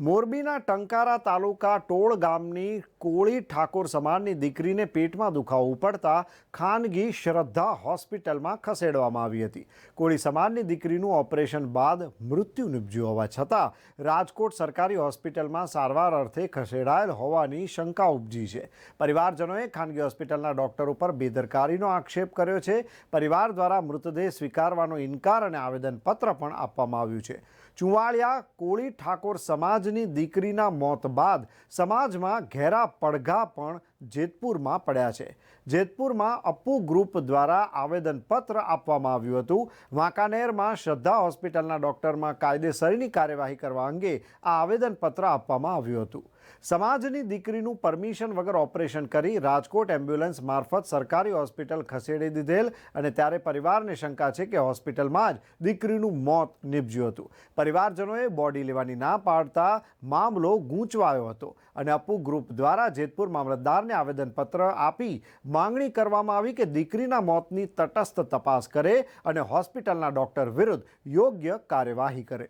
મોરબીના ટંકારા તાલુકા ટોળ ગામની કોળી ઠાકોર સમાજની દીકરીને પેટમાં દુખાવો પડતા ખાનગી શ્રદ્ધા હોસ્પિટલમાં ખસેડવામાં આવી હતી. કોળી સમાજની દીકરીનું ઓપરેશન બાદ મૃત્યુ નિપજ્યું હોવા છતાં રાજકોટ સરકારી હોસ્પિટલમાં સારવાર અર્થે ખસેડાયેલ હોવાની શંકા ઉપજી છે. પરિવારજનોએ ખાનગી હોસ્પિટલના ડોક્ટર ઉપર બેદરકારીનો આક્ષેપ કર્યો છે. પરિવાર દ્વારા મૃતદેહ સ્વીકારવાનો ઇનકાર અને આવેદનપત્ર પણ આપવામાં આવ્યું છે. ચુવાળિયા કોળી ઠાકોર સમાજની દીકરીના મોત બાદ સમાજમાં ઘેરા પડઘા પણ જેતપુરમાં પડ્યા છે. જેતપુરમાં અપ્પુ ગ્રુપ દ્વારા આવેદનપત્ર આપવામાં આવ્યું હતું. વાંકાનેરમાં શ્રદ્ધા હોસ્પિટલના ડૉક્ટરમાં કાયદેસરની કાર્યવાહી કરવા અંગે આ આવેદનપત્ર આપવામાં આવ્યું હતું. સમાજની દીકરીનું પરમિશન વગર ઓપરેશન કરી રાજકોટ એમ્બ્યુલન્સ મારફત સરકારી હોસ્પિટલ ખસેડી દીધેલ અને ત્યારે પરિવારને શંકા છે કે હોસ્પિટલમાં જ દીકરીનું મોત નીપજ્યું હતું. પરિવારજનોએ બોડી લેવાની ના પાડતા મામલો ગૂંચવાયો હતો અને અપુ ગ્રુપ દ્વારા જેતપુર મામલતદારને આવેદનપત્ર આપી માંગણી કરવામાં આવી કે દીકરીના મોતની તટસ્થ તપાસ કરે અને હોસ્પિટલના ડોક્ટર વિરુદ્ધ યોગ્ય કાર્યવાહી કરે.